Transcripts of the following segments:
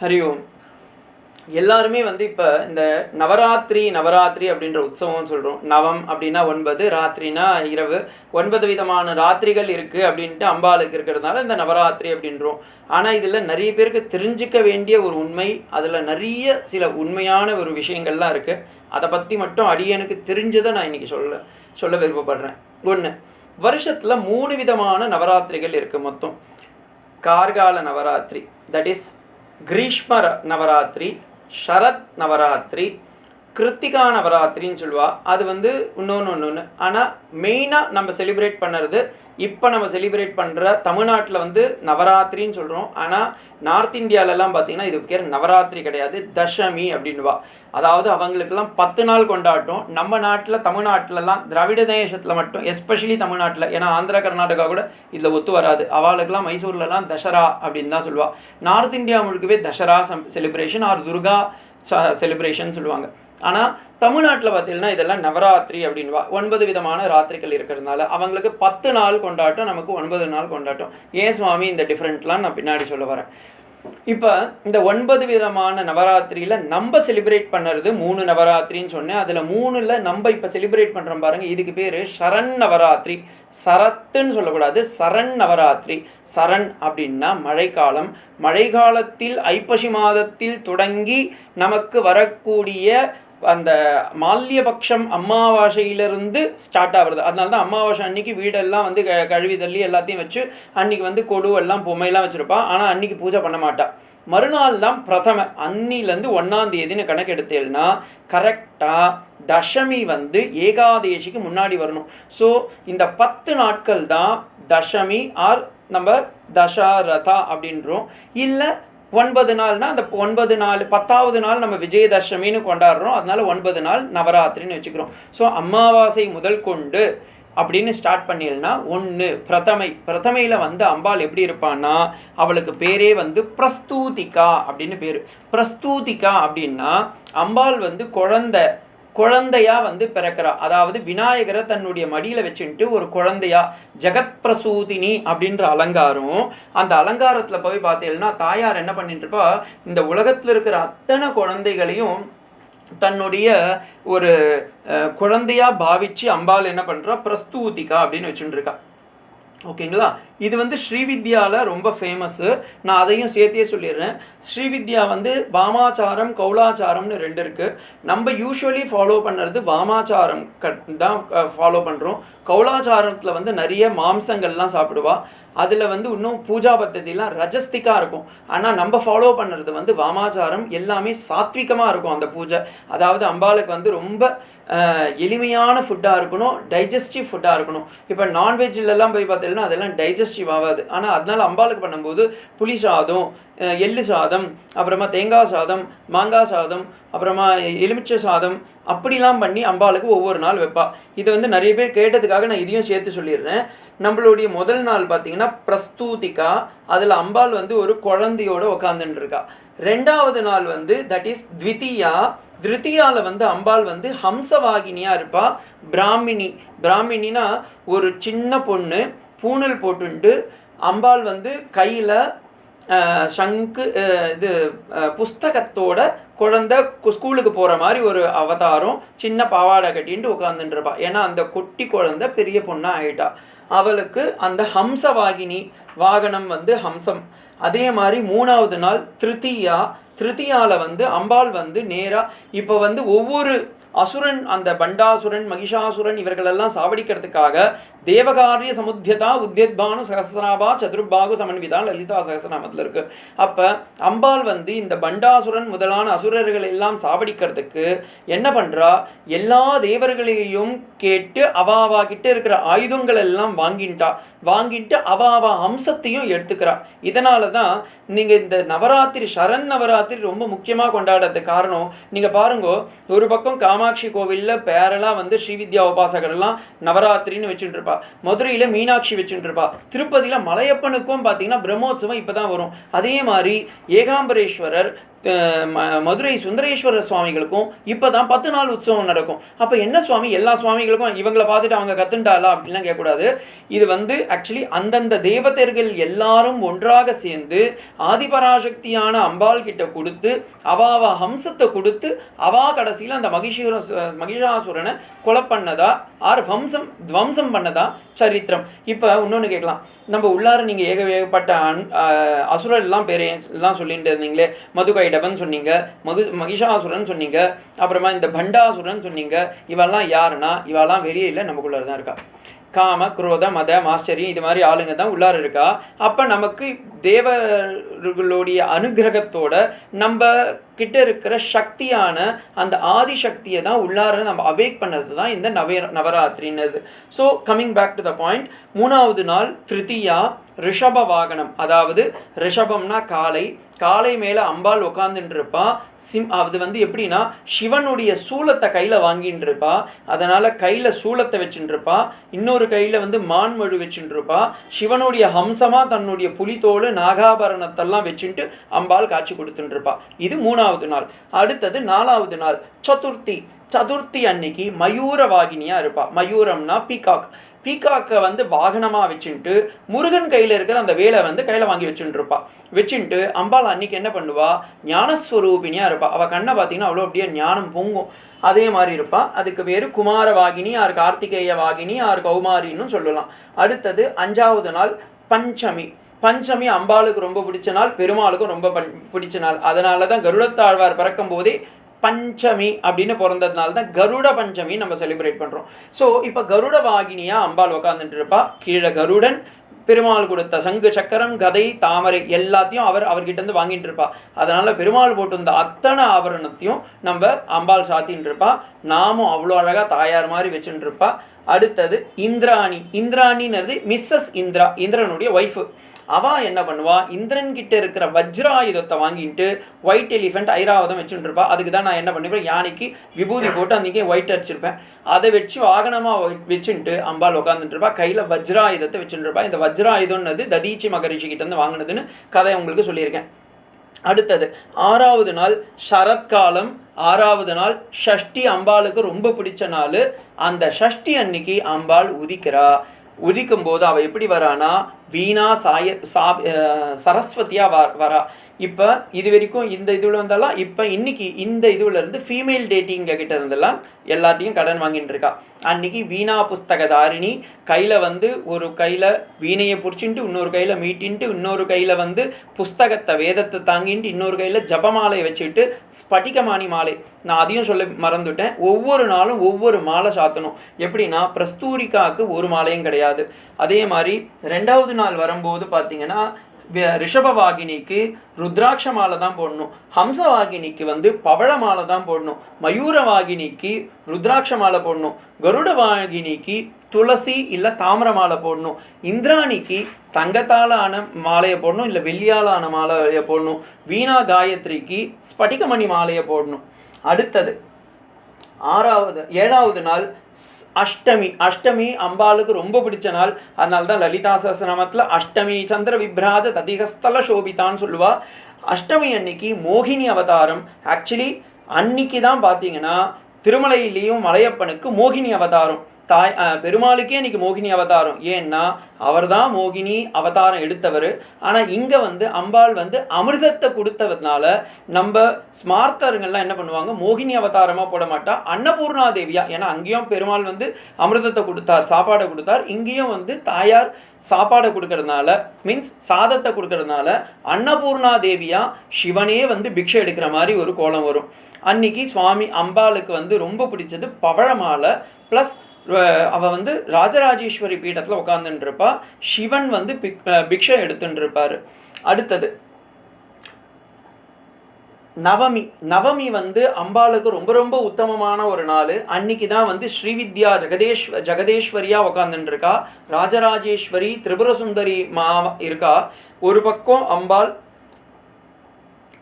ஹரி ஓம். எல்லாருமே வந்து இப்போ இந்த நவராத்திரி நவராத்திரி அப்படின்ற உற்சவம் சொல்கிறோம் நவம் அப்படின்னா ஒன்பது ராத்திரினா இரவு. ஒன்பது விதமான ராத்திரிகள் இருக்குது அப்படின்ட்டு அம்பாளுக்கு இருக்கிறதுனால இந்த நவராத்திரி அப்படின்றோம். ஆனால் இதில் நிறைய பேருக்கு தெரிஞ்சிக்க வேண்டிய ஒரு உண்மை அதில் நிறைய சில உண்மையான ஒரு விஷயங்கள்லாம் இருக்குது அதை பற்றி மட்டும் அடியனுக்கு தெரிஞ்சதை நான் இன்றைக்கி சொல்ல சொல்ல விருப்பப்படுறேன். ஒன்று வருஷத்தில் மூணு விதமான நவராத்திரிகள் இருக்குது மொத்தம். கார்கால நவராத்திரி தட் இஸ் கிரீஷ்ம ர- நவராத்திரி ஷரத் நவராத்திரி கிருத்திகா நவராத்திரின்னு சொல்லுவா. அது வந்து இன்னொன்று ஒன்று ஒன்று ஆனால் மெயினாக நம்ம செலிப்ரேட் பண்ணுறது இப்போ நம்ம செலிப்ரேட் பண்ணுற தமிழ்நாட்டில் வந்து நவராத்திரின்னு சொல்கிறோம் ஆனால் நார்த் இந்தியாவிலலாம் பார்த்தீங்கன்னா இது பேர் நவராத்திரி கிடையாது தசமி அப்படின்வா அதாவது அவங்களுக்கெல்லாம் பத்து நாள் கொண்டாட்டம். நம்ம நாட்டில் தமிழ்நாட்டிலலாம் திராவிட தேசத்தில் மட்டும் எஸ்பெஷலி தமிழ்நாட்டில் ஏன்னா ஆந்திரா கர்நாடகா கூட இதில் ஒத்து வராது. அவளுக்கெல்லாம் மைசூர்லலாம் தசரா அப்படின்னு தான் சொல்லுவாள் நார்த் இந்தியா முழுக்கவே Dasara celebration or Durga celebration சொல்லுவாங்க. ஆனால் தமிழ்நாட்டில் பார்த்தீங்கன்னா இதெல்லாம் நவராத்திரி அப்படின்வா ஒன்பது விதமான ராத்திரிகள் இருக்கிறதுனால அவங்களுக்கு பத்து நாள் கொண்டாட்டம் நமக்கு ஒன்பது நாள் கொண்டாட்டம். ஏன் சுவாமி இந்த டிஃப்ரெண்ட்லாம் நான் பின்னாடி சொல்ல வரேன். இப்போ இந்த ஒன்பது விதமான நவராத்திரியில் நம்ம செலிப்ரேட் பண்ணுறது மூணு நவராத்திரின்னு சொன்னேன். அதில் மூணில் நம்ம இப்போ செலிப்ரேட் பண்ணுறோம் பாருங்க இதுக்கு பேர் சரண் நவராத்திரி. சரத்துன்னு சொல்லக்கூடாது சரண் நவராத்திரி. சரண் அப்படின்னா மழைக்காலம். மழைக்காலத்தில் ஐப்பசி மாதத்தில் தொடங்கி நமக்கு வரக்கூடிய அந்த மால்யபக்ஷம் அமாவாசையிலிருந்து ஸ்டார்ட் ஆகுறது. அதனால தான் அமாவாசை அன்னைக்கு வீடெல்லாம் வந்து க கழுவி தள்ளி எல்லாத்தையும் வச்சு அன்னைக்கு வந்து கொடு எல்லாம் பொம்மையெல்லாம் வச்சுருப்பா. ஆனால் அன்னைக்கு பூஜை பண்ண மாட்டாள் மறுநாள் தான் பிரதம அன்னிலேருந்து ஒன்றாம் தேதின்னு கணக்கு எடுத்தேன்னா கரெக்டாக தசமி வந்து ஏகாதேசிக்கு முன்னாடி வரணும். ஸோ இந்த பத்து நாட்கள் தான் தசமி ஆர் நம்ம தசரதா அப்படின்றோம். இல்லை ஒன்பது நாள்னா அந்த ஒன்பது நாள் பத்தாவது நாள் நம்ம விஜயதசமின்னு கொண்டாடுறோம். அதனால ஒன்பது நாள் நவராத்திரின்னு வச்சுக்கிறோம். ஸோ அமாவாசை முதல் கொண்டு அப்படின்னு ஸ்டார்ட் பண்ணிடனா ஒன்று பிரதமை. பிரதமையில் வந்து அம்பாள் எப்படி இருப்பான்னா அவளுக்கு பேரே வந்து பிரஸ்தூதிகா அப்படின்னு பேர். பிரஸ்தூதிகா அப்படின்னா அம்பாள் வந்து குழந்தை குழந்தையா வந்து பிறக்கிறா. அதாவது விநாயகரை தன்னுடைய மடியில் வச்சுட்டு ஒரு குழந்தையா ஜெகத் பிரசூதினி அப்படின்ற அலங்காரம் அந்த அலங்காரத்தில் போய் பார்த்தீங்கன்னா தாயார் என்ன பண்ணிட்டு இருப்பா இந்த உலகத்தில் இருக்கிற அத்தனை குழந்தைகளையும் தன்னுடைய ஒரு குழந்தையா பாவிச்சு அம்பாள் என்ன பண்ணுறா பிரஸ்தூதிகா அப்படின்னு வச்சுட்டு இருக்கா ஓகேங்களா? இது வந்து ஸ்ரீவித்யாவில் ரொம்ப ஃபேமஸ்ஸு நான் அதையும் சேர்த்தே சொல்லிடுறேன். ஸ்ரீவித்யா வந்து வாமாச்சாரம் கௌலாச்சாரம்னு ரெண்டு இருக்குது நம்ம யூஸ்வலி ஃபாலோ பண்ணுறது வாமாச்சாரம் கட் தான் ஃபாலோ பண்ணுறோம் கௌலாச்சாரத்தில் வந்து நிறைய மாம்சங்கள்லாம் சாப்பிடுவா. அதில் வந்து இன்னும் பூஜா பத்ததிலாம் ரஜஸ்திக்காக இருக்கும். ஆனால் நம்ம ஃபாலோ பண்ணுறது வந்து வாமாச்சாரம். எல்லாமே சாத்விகமாக இருக்கும் அந்த பூஜை. அதாவது அம்பாளுக்கு வந்து ரொம்ப எளிமையான ஃபுட்டாக இருக்கணும் டைஜஸ்டிவ் ஃபுட்டாக இருக்கணும். இப்போ நான்வெஜ்லலாம் போய் பார்த்தீங்கன்னா அதெல்லாம் டைஜஸ்டிவ் ஆகாது. ஆனால் அதனால் அம்பாளுக்கு பண்ணும்போது புளி சாதம் எள்ளு சாதம் அப்புறமா தேங்காய் சாதம் மாங்காய் சாதம் அப்புறமா எலுமிச்சை சாதம் அப்படிலாம் பண்ணி அம்பாளுக்கு ஒவ்வொரு நாள் வைப்பாள் இது வந்து நிறைய பேர் கேட்டதுக்காக நான் இதையும் சேர்த்து சொல்லிடுறேன். நம்மளுடைய முதல் நாள் பார்த்தீங்கன்னா பிரஸ்தூதிகா. அதில் அம்பாள் வந்து ஒரு குழந்தையோட உக்காந்துட்டு இருக்கா ரெண்டாவது நாள் வந்து தட் இஸ் த்விதியா. திருத்தியாவில் வந்து அம்பாள் வந்து ஹம்சவாகினியாக இருப்பா. பிராமினி. பிராமினினா ஒரு சின்ன பொண்ணு பூணல் போட்டுண்டு அம்பாள் வந்து கையில் சங்கு இது புஸ்தகத்தோட குழந்தை கு- ஸ்கூலுக்கு போகிற மாதிரி ஒரு அவதாரம் சின்ன பாவாடை கட்டின்ட்டு உட்காந்துட்டுருப்பா ஏன்னா அந்த குட்டி குழந்தை பெரிய பொண்ணாக ஆகிட்டா அவளுக்கு அந்த ஹம்சவாகினி வாகனம் வந்து ஹம்சம். அதே மாதிரி மூணாவது நாள் திருத்தியா திருத்தியாவில் வந்து அம்பாள் வந்து நேராக இப்போ வந்து ஒவ்வொரு அசுரன் அந்த பண்டாசுரன் மகிஷாசுரன் இவர்களெல்லாம் சாவடிக்கிறதுக்காக தேவகாரிய சமுத்தியதா உத்தியத்பானு சகசிராபா சதுர்பாகு சமன்விதா லலிதா சகசநாமத்தில் இருக்கு. அப்போ அம்பாள் வந்து இந்த பண்டாசுரன் முதலான அசுரர்கள் எல்லாம் சாவடிக்கிறதுக்கு என்ன பண்ணுறா எல்லா தேவர்களையும் கேட்டு அவாவா கிட்ட இருக்கிற ஆயுதங்கள் எல்லாம் வாங்கிட்டா. வாங்கிட்டு அவாவா அம்சத்தையும் எடுத்துக்கிறா. இதனால தான் நீங்கள் இந்த நவராத்திரி சரண் நவராத்திரி ரொம்ப முக்கியமாக கொண்டாடுறதுக்கு காரணம் நீங்கள் பாருங்க ஒரு பக்கம் காமாட்சி கோவிலில் பேரெல்லாம் வந்து ஸ்ரீவித்யா உபாசகர்லாம் நவராத்திரின்னு வச்சுட்டு வச்சுருப்பா மதுரையில மீனாட்சி வச்சுருப்பா திருப்பதியில் திருப்பதியில மலையப்பனுக்கும் பார்த்தீங்கன்னா பிரம்மோற்சவம் இப்பதான் வரும். அதே மாதிரி ஏகாம்பரேஸ்வரர் மதுரை சுந்தரேஸ்வரர் சுவாமிகளுக்கும் இப்போ தான் பத்து நாள் உற்சவம் நடக்கும். அப்போ என்ன சுவாமி? எல்லா சுவாமிகளுக்கும் இவங்களை பார்த்துட்டு அவங்க கத்துண்டாளா அப்படிலாம் கேட்கக்கூடாது. இது வந்து ஆக்சுவலி அந்தந்த தேவதர்கள் எல்லாரும் ஒன்றாக சேர்ந்து ஆதிபராசக்தியான அம்பாள் கிட்ட கொடுத்து அவாவ ஹம்சத்தை கொடுத்து அவா கடைசியில் அந்த மகிஷீர மகிஷாசுரனை கொலை பண்ணதா? ஆர் வம்சம் துவம்சம் பண்ணதா? சரித்திரம். இப்போ இன்னொன்று கேட்கலாம். நம்ம உள்ளார நீங்கள் ஏக ஏகப்பட்ட அன் ஆஹ் அசுரர் எல்லாம் பேர் எல்லாம் சொல்லிட்டு இருந்தீங்களே மதுகைடபன் சொன்னீங்க மகு மகிஷாசுரன் சொன்னீங்க அப்புறமா இந்த பண்டாசுரன் சொன்னீங்க இவெல்லாம் யாருன்னா இவெல்லாம் வெளியே இல்லை நமக்குள்ளே தான் இருக்கா. காம குரோத மத மாஸ்டரியம் இது மாதிரி ஆளுங்க தான் உள்ளார இருக்கா. அப்போ நமக்கு தேவர்களுடைய அனுகிரகத்தோட நம்ம கிட்ட இருக்கிற சக்தியான அந்த ஆதி சக்தியை தான் உள்ளார நம்ம அவேக் பண்ணது தான் இந்த நவ நவராத்திரின்னது so coming back to the point மூணாவது நாள் திருத்தியா ரிஷப வாகனம். அதாவது ரிஷபம்னா காலை காலை மேலே அம்பாள் உட்காந்துட்டு இருப்பா சிம் அது வந்து எப்படின்னா சிவனுடைய சூலத்தை கையில் வாங்கின்னு இருப்பா அதனால் கையில் சூலத்தை வச்சுட்டுருப்பா இன்னொரு கையில் வந்து மான்மழு வச்சுட்டுருப்பா சிவனுடைய ஹம்சமாக தன்னுடைய புலித்தோடு நாகாபரணத்தெல்லாம் வச்சுட்டு அம்பாள் காட்சி கொடுத்துட்டுருப்பா இது மூணாவது நாள். அடுத்தது நாலாவது நாள். சதுர்த்தி. சதுர்த்தி அன்னைக்கு மயூர வாகினியாக இருப்பா. மயூரம்னா பீகாக். பீகாக்கை வந்து வாகனமாக வச்சுட்டு முருகன் கையில் இருக்கிற அந்த வேலை வந்து கையில் வாங்கி வச்சுட்டு இருப்பா. வச்சுட்டு அம்பாள் அன்னைக்கு என்ன பண்ணுவா? ஞானஸ்வரூபினியாக இருப்பா. அவள் கண்ணை பார்த்தீங்கன்னா அவ்வளோ அப்படியே ஞானம் பொங்கும். அதே மாதிரி இருப்பா. அதுக்கு பேர் குமார வாகினி ஆர் கார்த்திகேய வாகினி ஆர் கௌமாரின்னு சொல்லலாம். அடுத்தது அஞ்சாவது நாள் பஞ்சமி. பஞ்சமி அம்பாளுக்கு ரொம்ப பிடிச்ச நாள் பெருமாளுக்கும் ரொம்ப பண்- பிடிச்ச நாள். அதனால தான் கருடத்தாழ்வார் பிறக்கும் போதே பஞ்சமி அப்படின்னு பிறந்ததுனால தான் கருட பஞ்சமி நம்ம செலிப்ரேட் பண்ணுறோம் ஸோ இப்போ கருட வாகினியாக அம்பாள் உட்காந்துட்டு இருப்பா கீழே கருடன் பெருமாள் கொடுத்த சங்கு சக்கரம் கதை தாமரை எல்லாத்தையும் அவர் அவர்கிட்ட இருந்து வாங்கிட்டு இருப்பா அதனால பெருமாள் போட்டு வந்த அத்தனை ஆபரணத்தையும் நம்ம அம்பாள் சாத்தின்னு இருப்பா நாமும் அவ்வளோ அழகாக தாயார் மாதிரி வச்சுட்டு இருப்பா அடுத்தது இந்திராணி. இந்திராணின்றது மிஸ்ஸஸ் இந்திரா இந்திரனுடைய ஒய்ஃபு அவள் என்ன பண்ணுவா? இந்திரன் கிட்ட இருக்கிற வஜ்ராயுதத்தை வாங்கிட்டு ஒயிட் எலிஃபெண்ட் ஐராவதம் வச்சுட்டு இருப்பா. அதுக்கு தான் நான் என்ன பண்ணிப்பேன்? யானைக்கு விபூதி போட்டு அன்றைக்கி ஒயிட் அடிச்சிருப்பேன். அதை வச்சு வாகனமாக வச்சுட்டு அம்பாள் உட்காந்துட்டு இருப்பா. கையில் வஜ்ராயுதத்தை வச்சுட்டு இருப்பா. இந்த வஜ்ராயுதம்னது ததீச்சி மகரிஷி கிட்டேருந்து வாங்கினதுன்னு கதை உங்களுக்கு சொல்லியிருக்கேன். அடுத்தது ஆறாவது நாள் சரத்காலம் ஆறாவது நாள் ஷஷ்டி அம்பாளுக்கு ரொம்ப பிடிச்ச நாள். அந்த ஷஷ்டி அன்னைக்கு அம்பாள் உதிக்கிறா. உதிக்கும் போது அவள் எப்படி வரானா? வீணா சாய சா சரஸ்வதியாக சரஸ்வதியா வ வரா. இப்போ இது வரைக்கும் இந்த இதுவில் வந்தாலாம் இப்போ இன்னைக்கு இந்த இதுவில் இருந்து ஃபீமேல் டேட்டிங்க கிட்ட இருந்தெல்லாம் எல்லாத்தையும் கடன் வாங்கிட்டு இருக்கா. அன்னைக்கு வீணா புஸ்தகதாரிணி கையில் வந்து ஒரு கையில் வீணையை பிடிச்சின்ட்டு இன்னொரு கையில் மீட்டின்ட்டு இன்னொரு கையில் வந்து புஸ்தகத்தை வேதத்தை தாங்கிட்டு இன்னொரு கையில் ஜபமாலையை வச்சுக்கிட்டு ஸ்பட்டிகமானி மாலை. நான் அதையும் சொல்ல மறந்துட்டேன். ஒவ்வொரு நாளும் ஒவ்வொரு மாலை சாத்தணும். எப்படின்னா பிரஸ்தூரிக்காவுக்கு ஒரு மாலையும் கிடையாது. அதே மாதிரி ரெண்டாவது நாள் வரும்போது பார்த்தீங்கன்னா ரிஷப ரிஷபவாகினிக்கு ருத்ராட்ச மாலை தான் போடணும். ஹம்சவாகினிக்கு வந்து பவழ மாலை தான் போடணும். மயூரவாகினிக்கு ருத்ராட்ச மாலை போடணும். கருடவாகினிக்கு துளசி இல்லை தாமிர மாலை போடணும். இந்திராணிக்கு தங்கத்தால் ஆன மாலையை போடணும் இல்லை வெள்ளியால் ஆன மாலையை போடணும். வீணா காயத்ரிக்கு ஸ்படிகமணி மாலையை போடணும். அடுத்தது ஆறாவது ஏழாவது நாள் அஷ்டமி. அஷ்டமி அம்பாளுக்கு ரொம்ப பிடிச்ச நாள். அதனால தான் லலிதா சஹஸ்ரநாமத்தில் அஷ்டமி சந்திர விப்ராஜ ததிகஸ்தல சோபிதான்னு சொல்லுவா. அஷ்டமி அன்னைக்கு மோகினி அவதாரம். ஆக்சுவலி அன்னைக்கு தான் பார்த்தீங்கன்னா திருமலையிலையும் மலையப்பனுக்கு மோகினி அவதாரம். தாய் பெருமாளுக்கே இன்றைக்கி மோகினி அவதாரம். ஏன்னா அவர்தான் மோகினி அவதாரம் எடுத்தவர். ஆனால் இங்கே வந்து அம்பாள் வந்து அமிர்தத்தை கொடுத்ததுனால நம்ம ஸ்மார்த்தருங்கள்லாம் என்ன பண்ணுவாங்க? மோகினி அவதாரமாக போட மாட்டா. அன்னபூர்ணா தேவியா ஏன்னா அங்கேயும் பெருமாள் வந்து அமிர்தத்தை கொடுத்தார் சாப்பாடை கொடுத்தார். இங்கேயும் வந்து தாயார் சாப்பாடை கொடுக்கறதுனால மீன்ஸ் சாதத்தை கொடுக்கறதுனால அன்னபூர்ணா தேவியா சிவனே வந்து பிக்ஷை எடுக்கிற மாதிரி ஒரு கோலம் வரும். அன்னைக்கு சுவாமி அம்பாளுக்கு வந்து ரொம்ப பிடிச்சது பவழமாலை ப்ளஸ் அவள் வந்து ராஜராஜேஸ்வரி பீடத்தில் உட்காந்துட்டுருப்பா சிவன் வந்து பிக் பிக்ஷை எடுத்துட்டு இருப்பாரு அடுத்தது நவமி. நவமி வந்து அம்பாளுக்கு ரொம்ப ரொம்ப உத்தமமான ஒரு நாள். அன்னைக்கு தான் வந்து ஸ்ரீவித்யா ஜெகதேஷ் ஜெகதேஸ்வரியா உட்காந்துட்டு இருக்கா ராஜராஜேஸ்வரி திரிபுரசுந்தரி மா இருக்கா. ஒரு பக்கம் அம்பாள்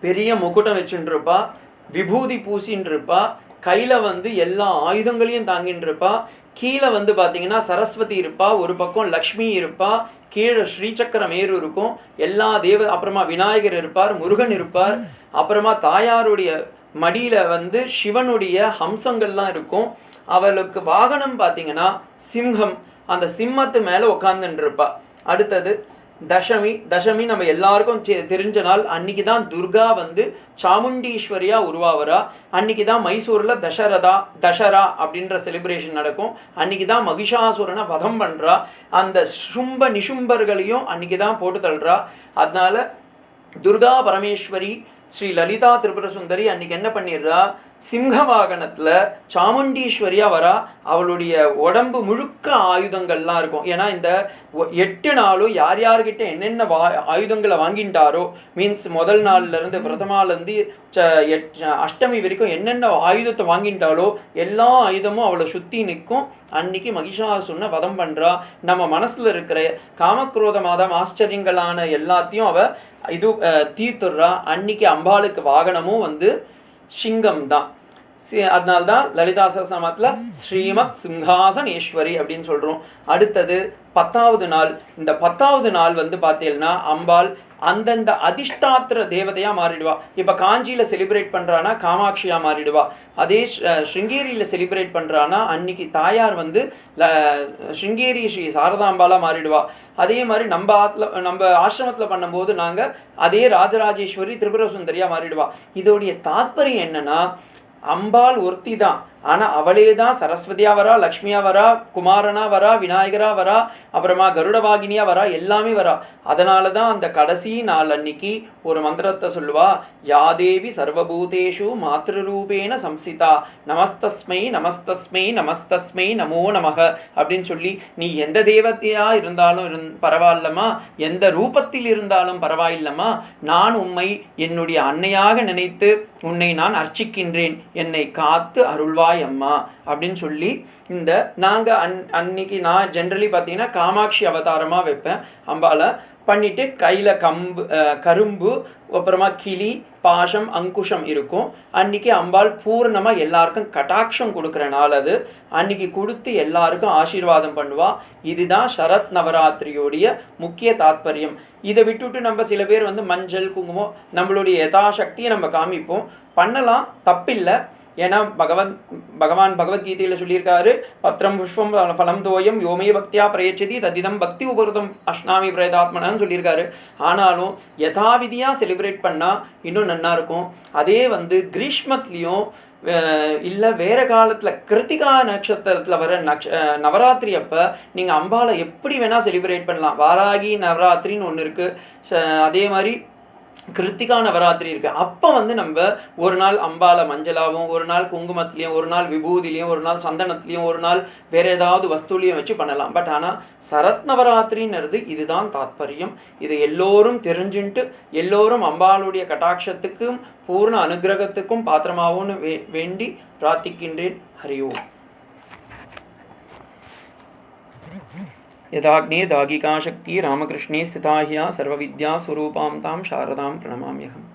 பெரிய முக்குட்டம் வச்சுட்டு இருப்பாள் விபூதி பூசின்னு இருப்பா கையில் வந்து எல்லா ஆயுதங்களையும் தாங்கின்னு இருப்பா கீழே வந்து பார்த்தீங்கன்னா சரஸ்வதி இருப்பா ஒரு பக்கம் லக்ஷ்மி இருப்பா கீழே ஸ்ரீசக்கர மேரு இருக்கும் எல்லா தேவ அப்புறமா விநாயகர் இருப்பார் முருகன் இருப்பார் அப்புறமா தாயாருடைய மடியில் வந்து சிவனுடைய ஹம்சங்கள்லாம் இருக்கும். அவளுக்கு வாகனம் பார்த்தீங்கன்னா சிம்ஹம் அந்த சிம்மத்து மேலே உட்காந்துட்டு இருப்பா அடுத்தது தசமி தசமி நம்ம எல்லாருக்கும் தெ- தெரிஞ்ச நாள். அன்னைக்கு தான் துர்கா வந்து சாமுண்டீஸ்வரியா உருவாவரா அன்னைக்கு தான் மைசூரில் தசரதா தசரா அப்படின்ற செலிப்ரேஷன் நடக்கும். அன்னைக்கு தான் மகிஷாசுரனை வதம் பண்ணுறா அந்த சும்ப நிஷும்பர்களையும் அன்னைக்கு தான் போட்டு தள்ளுறா. அதனால துர்கா பரமேஸ்வரி ஸ்ரீ லலிதா திரிபுர சுந்தரி அன்னைக்கு என்ன பண்ணிடுறா? சிங்க வாகனத்தில் சாமுண்டீஸ்வரியா வரா அவளுடைய உடம்பு முழுக்க ஆயுதங்கள்லாம் இருக்கும். ஏன்னா இந்த ஒ- எட்டு நாளும் யார் யார்கிட்ட என்னென்ன வா ஆயுதங்களை வாங்கிட்டாரோ மீன்ஸ் முதல் நாள்ல இருந்து பிரதமாலேருந்து அஷ்டமி வரைக்கும் என்னென்ன ஆயுதத்தை வாங்கிட்டாலோ எல்லா ஆயுதமும் அவளை சுற்றி நிற்கும். அன்னைக்கு மகிஷாசுரனை வதம் பண்ணுறா நம்ம மனசில் இருக்கிற காமக்ரோத மாதம் ஆச்சரியங்களான எல்லாத்தையும் அவள் இது தீர்த்துடுறா. அன்னைக்கு அம்பாளுக்கு வாகனமும் வந்து சிங்கம் தான் அதனால்தான் லலிதா சகஸ்ரநாமத்தில் ஸ்ரீமத் சிங்காசனேஸ்வரி அப்படின்னு சொல்கிறோம் அடுத்தது பத்தாவது நாள். இந்த பத்தாவது நாள் வந்து பார்த்தீங்கன்னா அம்பாள் அந்தந்த அதிஷ்டாத்திர தேவதையாக மாறிடுவா. இப்போ காஞ்சியில் செலிப்ரேட் பண்ணுறான்னா காமாட்சியாக மாறிடுவா. அதே ஸ்ருங்கேரியில் செலிப்ரேட் பண்ணுறான்னா அன்னைக்கு தாயார் வந்து ல ஸ்ருங்கேரி ஸ்ரீ சாரதாம்பாலாக மாறிடுவா. அதே மாதிரி நம்ம ஆத்தில் நம்ம ஆசிரமத்தில் பண்ணும்போது நாங்கள் அதே ராஜராஜேஸ்வரி திரிபுர சுந்தரியாக மாறிடுவா. இதோடைய தாத்பரியம் என்னன்னா அம்பாள் ஒருத்தி தான் ஆனால் அவளே தான் சரஸ்வதியாக வரா லக்ஷ்மியா வரா குமாரனா வரா விநாயகரா வரா அப்புறமா கருடவாகினியாக வரா எல்லாமே வரா. அதனால தான் அந்த கடைசி நாள் அன்னைக்கு ஒரு மந்திரத்தை சொல்லுவா யாதேவி சர்வபூதேஷு மாத்திருரூபேண சம்சிதா நமஸ்தஸ்மை நமஸ்தஸ்மை நமஸ்தஸ்மை நமோ நமக அப்படின்னு சொல்லி நீ எந்த தேவத்தையாக இருந்தாலும் இருந் பரவாயில்லம்மா எந்த ரூபத்தில் இருந்தாலும் பரவாயில்லம்மா நான் உம்மை என்னுடைய அன்னையாக நினைத்து உன்னை நான் அர்ச்சிக்கின்றேன். என்னை காத்து அருள்வாய் அம்மா அப்படின்னு சொல்லி இந்த நாங்கள் அன் அன்னைக்கு நான் ஜென்ரலி பார்த்தீங்கன்னா காமாட்சி அவதாரமாக வைப்பேன். அம்பால பண்ணிட்டு கையில் கம்பு கரும்பு அப்புறமா கிளி பாசம் அங்குஷம் இருக்கும். அன்னைக்கு அம்பாள் பூர்ணமாக எல்லாருக்கும் கட்டாட்சம் கொடுக்குற நாள் அது. அன்னைக்கு கொடுத்து எல்லாருக்கும் ஆசீர்வாதம் பண்ணுவா. இதுதான் சரத் நவராத்திரியோடைய முக்கிய தாத்பரியம். இதை விட்டுவிட்டு நம்ம சில பேர் வந்து மஞ்சள் குங்குமம் நம்மளுடைய யதாசக்தியை நம்ம காமிப்போம். பண்ணலாம் தப்பில்லை. ஏன்னா பகவன் பகவான் பகவத்கீதையில் சொல்லியிருக்காரு பத்திரம் புஷ்பம் ஃபலம் தோயம் யோமே பக்தியா பிரயச்சதி ததிதம் பக்தி உபருதம் அஷ்னாமி பிரேதாத்மனான்னு சொல்லியிருக்காரு. ஆனாலும் யதாவிதியாக செலிப்ரேட் பண்ணால் இன்னும் நல்லாயிருக்கும் இருக்கும். அதே வந்து கிரீஷ்மத்லேயும் இல்லை வேறு காலத்தில் கிருத்திகா நட்சத்திரத்தில் வர நக்ஷ நவராத்திரி அப்போ நீங்கள் அம்பாவை எப்படி வேணால் செலிப்ரேட் பண்ணலாம். வாராகி நவராத்திரின்னு ஒன்று இருக்குது அதே மாதிரி கிருத்திகா நவராத்திரி இருக்கு. அப்போ வந்து நம்ம ஒரு நாள் அம்பால மஞ்சளாவும் ஒரு நாள் குங்குமத்துலேயும் ஒரு நாள் விபூதிலையும் ஒரு நாள் சந்தனத்துலேயும் ஒரு நாள் வேற ஏதாவது வஸ்துலையும் வச்சு பண்ணலாம். பட் ஆனால் சரத் நவராத்திரின்றது இதுதான் தாத்பரியம். இது எல்லோரும் தெரிஞ்சுட்டு எல்லோரும் அம்பாளுடைய கட்டாட்சத்துக்கும் பூர்ண அனுகிரகத்துக்கும் பாத்திரமாகவும் வே வேண்டி பிரார்த்திக்கின்றேன். ஹரி ஓம் यदाग्ने दागिका शक्ति रामकृष्णे स्थिता ह्या सर्वविद्यास्वरूपां तां शारदां प्रणमाम्यहम्।